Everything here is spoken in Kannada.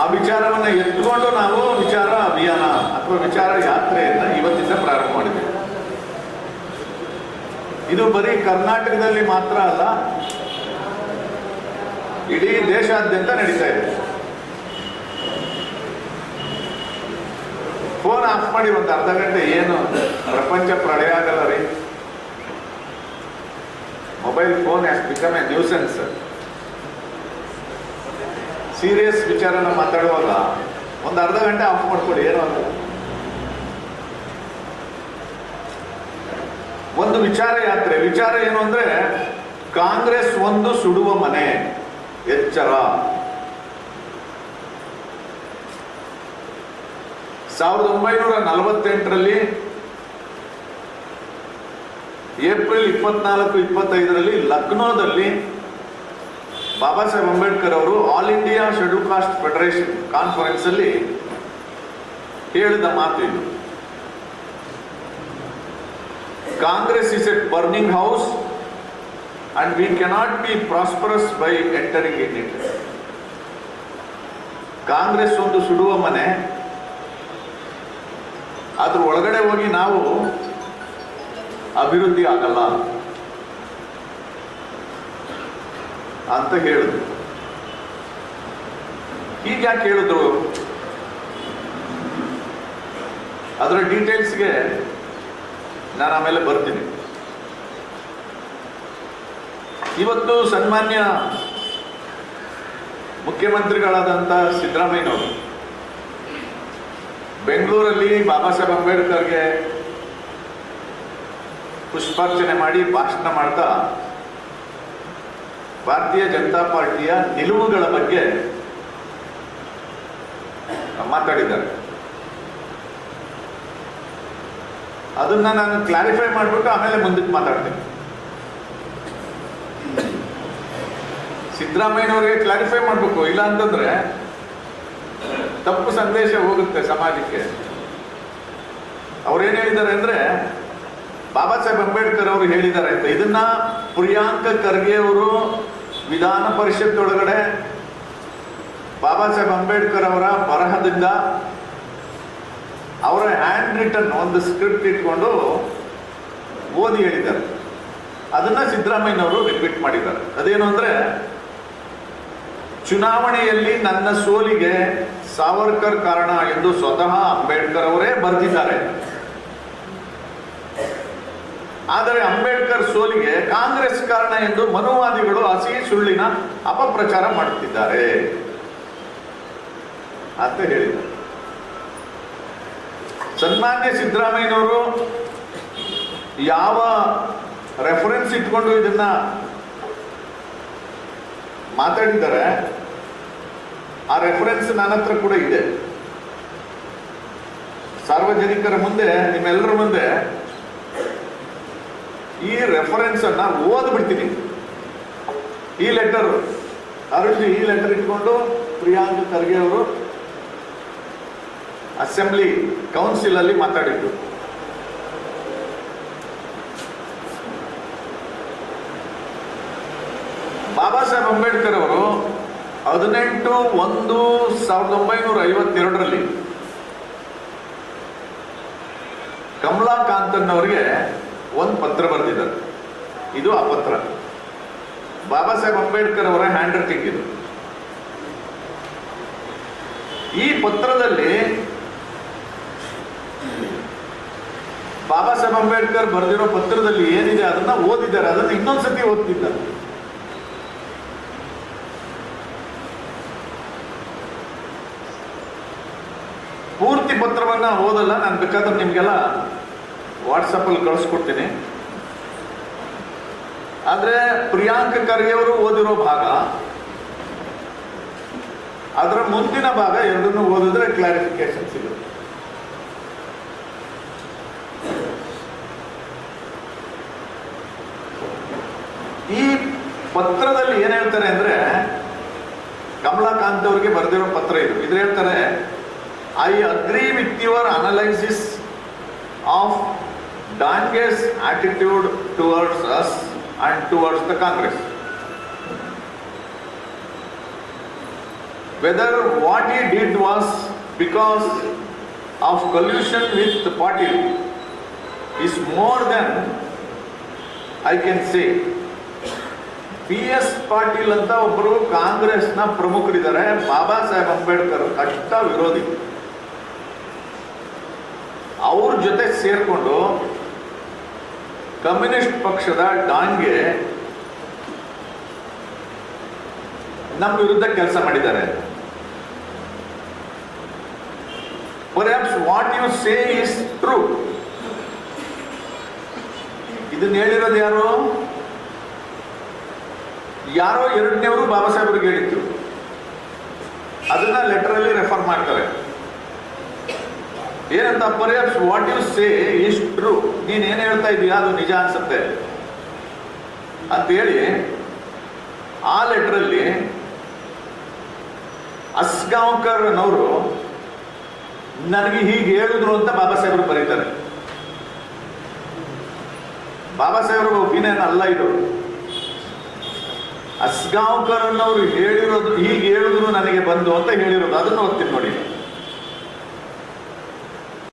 ಆ ವಿಚಾರವನ್ನು ಎತ್ಕೊಂಡು ನಾವು ವಿಚಾರ, ಅಭಿಯಾನ ಅಥವಾ ವಿಚಾರ ಯಾತ್ರೆಯನ್ನು ಇವತ್ತಿಂದ ಪ್ರಾರಂಭ ಮಾಡಿದ್ದೇವೆ. ಇದು ಬರೀ ಕರ್ನಾಟಕದಲ್ಲಿ ಮಾತ್ರ ಅಲ್ಲ, ಇಡೀ ದೇಶಾದ್ಯಂತ ನಡೀತಾ ಇದೆ. ಫೋನ್ ಆಫ್ ಮಾಡಿ ಒಂದು ಅರ್ಧ ಗಂಟೆ ಏನು ಪ್ರಪಂಚ ಪ್ರಳಯ ಆಗಲ್ಲ ರೀ. Mobile phone has become a nuisance serious ವಿಚಾರನ ಮಾತಾಡುವಾಗ ಒಂದು ಅರ್ಧ ಗಂಟೆ ಆಫ್ ಮಾಡ್ಕೊಳ್ಳಿ ಏನು ಅಂತ ಒಂದು ವಿಚಾರ ಯಾತ್ರೆ, ವಿಚಾರ ಏನು ಅಂದ್ರೆ ಕಾಂಗ್ರೆಸ್ ಒಂದು ಸುಡುವ ಮನೆ, ಎಚ್ಚರ. ಸಾವಿರದ ಒಂಬೈನೂರ ನಲವತ್ತೆಂಟರಲ್ಲಿ, ಏಪ್ರಿಲ್ ಇಪ್ಪತ್ನಾಲ್ಕು, ಇಪ್ಪತ್ತೈದರಲ್ಲಿ ಲಕ್ನೋದಲ್ಲಿ ಬಾಬಾ ಸಾಹೇಬ್ ಅಂಬೇಡ್ಕರ್ ಅವರು all India scheduled caste federation conference ಅಲ್ಲಿ ಹೇಳಿದ ಮಾತು ಇದು Congress is a burning house and we cannot be prosperous by entering in it Congress ಒಂದು ಸುಡುವ ಮನೆ, ಅದ್ರ ಒಳಗಡೆ ಹೋಗಿ ನಾವು ಅಭಿವೃದ್ಧಿ ಆಗಲ್ಲ. ಅಂತ ಹೇಳಿದ್ರು. ಈಗ ಯಾಕೆ ಹೇಳಿದ್ರು? ಅದರ ಡೀಟೇಲ್ಸ್ಗೆ ನಾನು ಆಮೇಲೆ ಬರ್ತೀನಿ. ಇವತ್ತು ಸನ್ಮಾನ್ಯ ಮುಖ್ಯಮಂತ್ರಿಗಳಾದಂಥ ಸಿದ್ದರಾಮಯ್ಯನವರು ಬೆಂಗಳೂರಲ್ಲಿ ಬಾಬಾ ಸಾಹೇಬ್ ಅಂಬೇಡ್ಕರ್ಗೆ ಪುಷ್ಪಾರ್ಚನೆ ಮಾಡಿ ಭಾಷಣ ಮಾಡ್ತಾ ಭಾರತೀಯ ಜನತಾ ಪಾರ್ಟಿಯ ನಿಲುವುಗಳ ಬಗ್ಗೆ ಮಾತಾಡಿದ್ದಾರೆ. ಅದನ್ನ ನಾನು ಕ್ಲಾರಿಫೈ ಮಾಡಿಬಿಟ್ಟು ಆಮೇಲೆ ಮುಂದಕ್ಕೆ ಮಾತಾಡ್ತೀನಿ. ಸಿದ್ದರಾಮಯ್ಯನವರಿಗೆ ಕ್ಲಾರಿಫೈ ಮಾಡಬೇಕು. ಇಲ್ಲ ಅಂತಂದ್ರೆ ತಪ್ಪು ಸಂದೇಶ ಹೋಗುತ್ತೆ ಸಮಾಜಕ್ಕೆ. ಅವ್ರೇನು ಹೇಳಿದ್ದಾರೆ ಅಂದ್ರೆ ಬಾಬಾ ಸಾಹೇಬ್ ಅಂಬೇಡ್ಕರ್ ಅವರು ಹೇಳಿದ್ದಾರೆ ಅಂತ. ಇದನ್ನ ಪ್ರಿಯಾಂಕ ಖರ್ಗೆ ಅವರು ವಿಧಾನ ಪರಿಷತ್ ಒಳಗಡೆ ಬಾಬಾ ಸಾಹೇಬ್ ಅಂಬೇಡ್ಕರ್ ಅವರ ಬರಹದಿಂದ ಅವರ ಹ್ಯಾಂಡ್ ರಿಟನ್ ಒಂದು ಸ್ಕ್ರಿಪ್ಟ್ ಇಟ್ಕೊಂಡು ಓದಿ ಹೇಳಿದ್ದಾರೆ. ಅದನ್ನ ಸಿದ್ದರಾಮಯ್ಯನವರು ರಿಪೀಟ್ ಮಾಡಿದ್ದಾರೆ. ಅದೇನು ಅಂದ್ರೆ, ಚುನಾವಣೆಯಲ್ಲಿ ನನ್ನ ಸೋಲಿಗೆ ಸಾವರ್ಕರ್ ಕಾರಣ ಎಂದು ಸ್ವತಃ ಅಂಬೇಡ್ಕರ್ ಅವರೇ ಬರೆದಿದ್ದಾರೆ. ಆದರೆ ಅಂಬೇಡ್ಕರ್ ಸೋಲಿಗೆ ಕಾಂಗ್ರೆಸ್ ಕಾರಣ ಎಂದು ಮನುವಾದಿಗಳು ಹಸಿ ಸುಳ್ಳಿನ ಅಪಪ್ರಚಾರ ಮಾಡುತ್ತಿದ್ದಾರೆ. ಅಂತ ಹೇಳಿದರು. ಸನ್ಮಾನ್ಯ ಸಿದ್ದರಾಮಯ್ಯನವರು ಯಾವ ರೆಫರೆನ್ಸ್ ಇಟ್ಕೊಂಡು ಇದನ್ನ ಮಾತಾಡಿದ್ದಾರೆ, ಆ ರೆಫರೆನ್ಸ್ ನನ್ನ ಹತ್ರ ಕೂಡ ಇದೆ. ಸಾರ್ವಜನಿಕರ ಮುಂದೆ, ನಿಮ್ಮೆಲ್ಲರ ಮುಂದೆ ಈ ರೆಫರೆನ್ಸ್ ಅನ್ನ ಓದ್ಬಿಡ್ತೀನಿ ಈ ಲೆಟರ್ ಅರುಣ್, ಈ ಲೆಟರ್ ಇಟ್ಕೊಂಡು ಪ್ರಿಯಾಂಕ್ ಖರ್ಗೆ ಅವರು ಅಸೆಂಬ್ಲಿ ಕೌನ್ಸಿಲ್ ಅಲ್ಲಿ ಮಾತಾಡಿದ್ರು. ಬಾಬಾ ಸಾಹೇಬ್ ಅಂಬೇಡ್ಕರ್ ಅವರು ಹದಿನೆಂಟು ಒಂದು ಸಾವಿರದ ಒಂಬೈನೂರ ಐವತ್ತೆರಡರಲ್ಲಿ ಕಮಲಾಕಾಂತನ್ ಅವರಿಗೆ ಒಂದು ಪತ್ರ ಬರೆದಿದ್ದಾರೆ ಇದು ಆ ಪತ್ರ. ಬಾಬಾ ಸಾಹೇಬ್ ಅಂಬೇಡ್ಕರ್ ಅವರ ಹ್ಯಾಂಡ್ ರೈಟಿಂಗ್ ಇದು. ಈ ಪತ್ರದಲ್ಲಿ ಬಾಬಾ ಸಾಹೇಬ್ ಅಂಬೇಡ್ಕರ್ ಬರೆದಿರೋ ಪತ್ರದಲ್ಲಿ ಏನಿದೆ ಅದನ್ನ ಓದಿದ್ದಾರೆ. ಅದನ್ನ ಇನ್ನೊಂದ್ಸತಿ ಓದ್ತಿದ್ದಾರೆ ಪೂರ್ತಿ ಪತ್ರವನ್ನ ಓದಲ್ಲ. ನಾನು ಬೇಕಾದ್ರೆ ನಿಮ್ಗೆಲ್ಲ ವಾಟ್ಸಪ್ ಅಲ್ಲಿ ಕಳಿಸ್ಕೊಡ್ತೀನಿ. ಆದ್ರೆ ಪ್ರಿಯಾಂಕ ಖರ್ಗೆ ಅವರು ಓದಿರೋ ಭಾಗ, ಅದರ ಮುಂದಿನ ಭಾಗ ಎರಡನ್ನು ಓದಿದ್ರೆ ಕ್ಲಾರಿಫಿಕೇಶನ್ ಸಿಗುತ್ತೆ. ಈ ಪತ್ರದಲ್ಲಿ ಏನ್ ಹೇಳ್ತಾರೆ ಅಂದ್ರೆ, ಕಮಲಾಕಾಂತ್ ಅವರಿಗೆ ಬರೆದಿರೋ ಪತ್ರ ಇದು. ಇದ್ರ ಹೇಳ್ತಾರೆ I agree with your analysis of Dange's attitude towards us and towards the Congress whether what he did was because of collusion with Patil is more than I can say P S Patil ಅಂತ ಒಬ್ಬರು ಕಾಂಗ್ರೆಸ್ನ ಪ್ರಮುಖರಿದ್ದಾರೆ. ಬಾಬಾ ಸಾಹೇಬ್ ಅಂಬೇಡ್ಕರ್ ಕಷ್ಟ ವಿರೋಧಿ ಅವ್ರ ಜೊತೆ ಸೇರ್ಕೊಂಡು ಕಮ್ಯುನಿಸ್ಟ್ ಪಕ್ಷದ ಡಾಂಗೆ ನಮ್ಮ ವಿರುದ್ಧ ಕೆಲಸ ಮಾಡಿದ್ದಾರೆ. Perhaps what you say is true ಇದನ್ನ ಹೇಳಿರೋದು ಯಾರು? ಯಾರೋ ಎರಡನೇವರು ಬಾಬಾ ಸಾಹೇಬ್ರಿಗೆ ಹೇಳಿದ್ರು. ಅದನ್ನ ಲೆಟರಲ್ಲಿ ರೆಫರ್ ಮಾಡ್ತಾರೆ. ಏನಂತ perhaps what you say is true ನೀನ್ ಏನ್ ಹೇಳ್ತಾ ಇದೀಯಾ? ಅದು ನಿಜ ಅನ್ಸುತ್ತೆ. ಅಂತ ಹೇಳಿ, ಆ ಲೆಟ್ರಲ್ಲಿ ಅಸ್ಗಾಂವ್ಕರ್ ಅನ್ನೋರು ನನಗೆ ಹೀಗೆ ಹೇಳಿದ್ರು ಅಂತ ಬಾಬಾ ಸಾಹೇಬರು ಬರೀತಾರೆ. ಬಾಬಾ ಸಾಹೇಬ್ರ ಒಪಿನಿಯನ್ ಅಲ್ಲ ಇದು. ಅಸ್ಗಾಂವ್ಕರ್ ಅನ್ನೋರು ಹೇಳಿರೋದು, ಹೀಗೆ ಹೇಳಿದ್ರು ನನಗೆ ಬಂದು ಅಂತ ಹೇಳಿರೋದು. ಅದನ್ನು ಓದ್ತೀನಿ ನೋಡಿ.